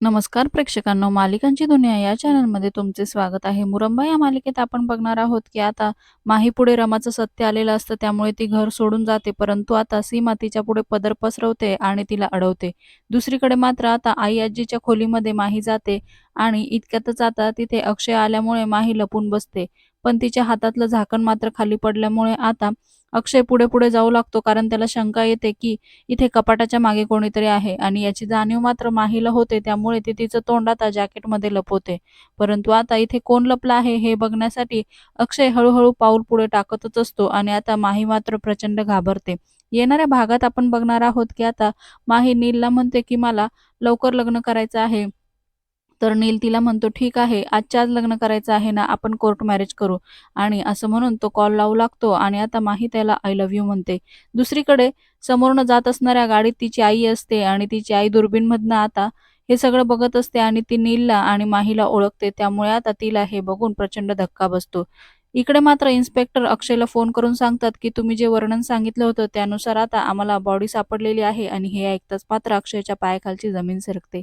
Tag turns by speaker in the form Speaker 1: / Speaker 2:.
Speaker 1: नमस्कार प्रेक्षकांनो, मालिकांची दुनिया या चॅनलमध्ये तुमचे स्वागत आहे. मुरंबा या मालिकेत आपण बघणार आहोत, की आता माही पुढे रमाचं सत्य आलेलं असतं, त्यामुळे ती घर सोडून जाते. परंतु आता सीमा तिच्या पुढे पदर पसरवते आणि तिला अडवते. दुसरीकडे मात्र आता आई-आजीच्या खोलीमध्ये माही जाते आणि इतक्यातच आता तिथे अक्षय आल्यामुळे माही लपून बसते. पण तिच्या हातातलं झाकण मात्र खाली पडल्यामुळे आता अक्षय पुढे-पुढे जाऊ लागतो, कारण त्याला शंका येते, की इथे कपाटाच्या मागे कोणीतरी आहे आणि याची जाणीव मात्र माहीला होते. त्यामुळे ती तिचं तोंड आता जॅकेटमध्ये लपवते. परंतु आता इथे कोण लपलं आहे हे बघण्यासाठी अक्षय हळूहळू पाऊल पुढे टाकतच असतो आणि आता माही मात्र प्रचंड घाबरते. येणाऱ्या भागात आपण बघणार आहोत, की आता माही नीलला म्हणते, की मला लवकर लग्न करायचं आहे. तर नील तिला म्हणतो, "ठीक आहे, आजच्या आज लग्न करायचं आहे ना, आपण कोर्ट मॅरेज करू." आणि असं म्हणून तो कॉल लावू लागतो आणि आता माही त्याला आय लव्ह यू म्हणते. दुसरीकडे समोरनं जात असणाऱ्या गाडीत तिची आई असते आणि तिची आई दुर्बीनमधनं आता हे सगळं बघत असते आणि ती नीलला आणि माहीला ओळखते. त्यामुळे आता तिला हे बघून प्रचंड धक्का बसतो. इकडे मात्र इन्स्पेक्टर अक्षयला फोन करून सांगतात, की तुम्ही जे वर्णन सांगितलं होतं त्यानुसार आता आम्हाला बॉडी सापडलेली आहे आणि हे ऐकताच मात्र अक्षयच्या पायाखालची जमीन सरकते.